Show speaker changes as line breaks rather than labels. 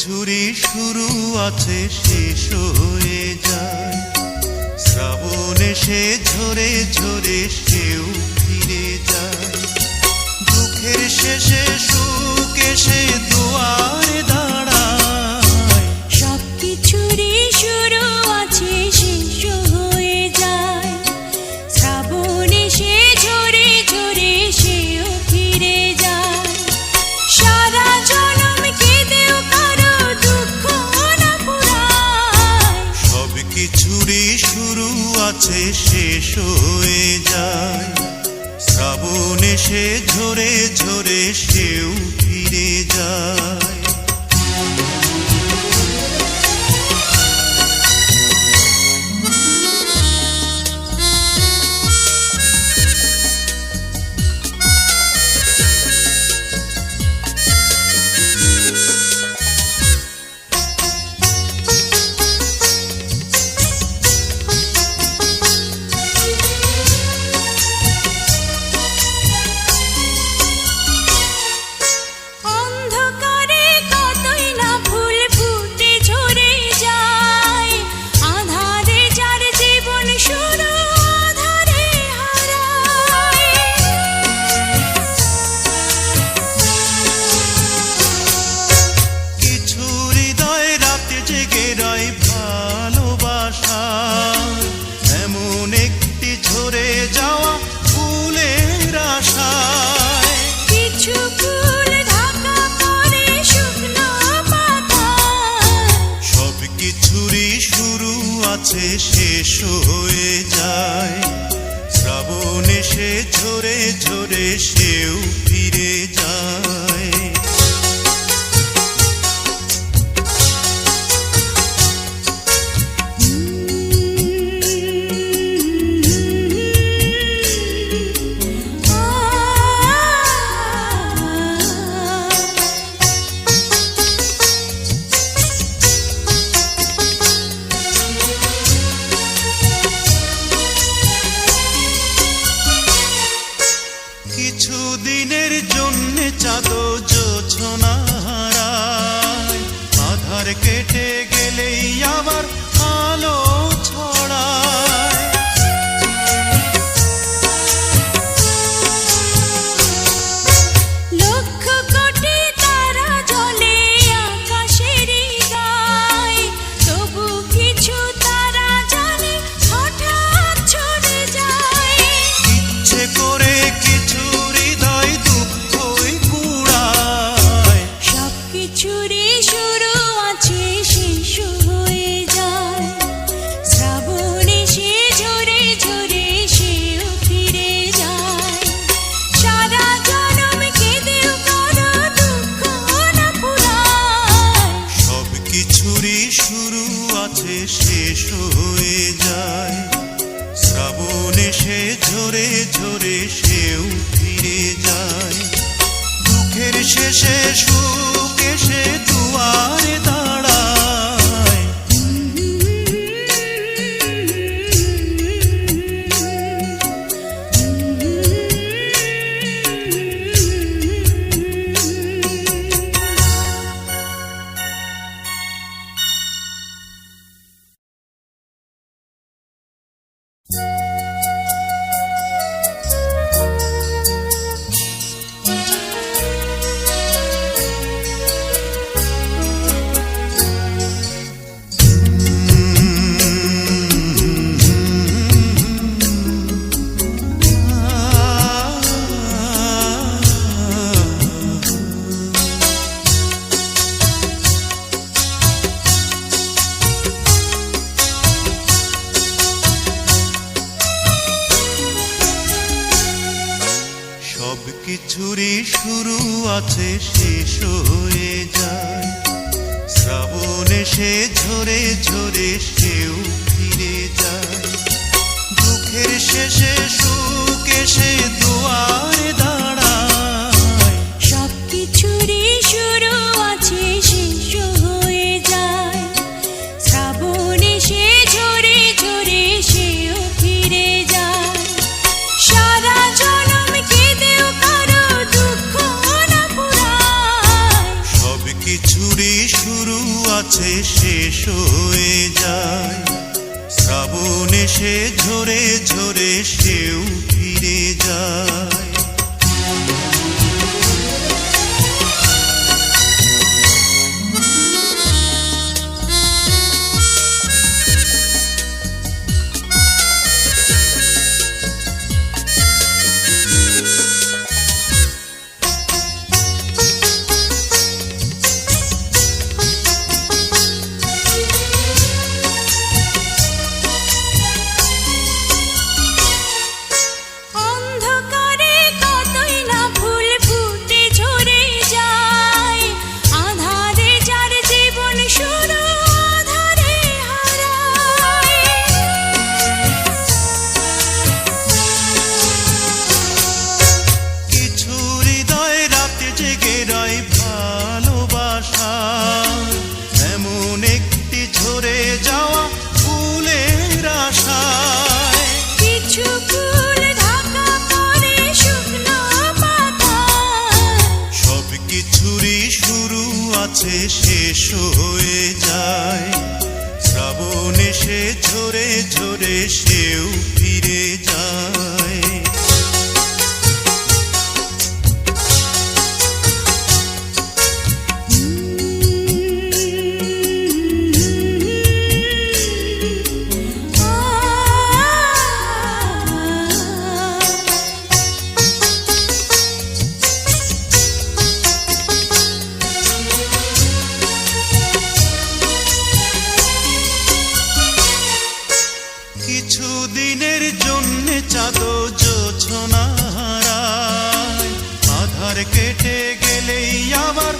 ঝুরি
শুরু আছে শেষ হয়ে যায়। শ্রাবণে সে ঝরে ঝরে সেও শোয়ে যায়।
শ্রাবণ এসে ঝরে ঝরে সেও ফিরে যায়। সেও ফিরে যায় দুদিনের জন্য চাঁদ জোছনারায় আধার কেটে গেলেই আবার আলো
আছে শেষ হয়ে যায়। শ্রাবণে সে ঝরে ঝরে সেও ফিরে যায়।
দুঃখের শেষে সুখ এসে দোয়ায় দায় শেষ হয়ে যায়। শ্রাবণ এসে ঝরে ঝরে সেও ফিরে যায়। কিছুরই শুরু আছে শেষ হয়ে যায়। শ্রাবণ এসে ঝরে ঝরে সেও ফিরে যায়। কিছু দিনের জন্য চাঁদ জোছনা হারায় আধার কেটে গেলেই আবার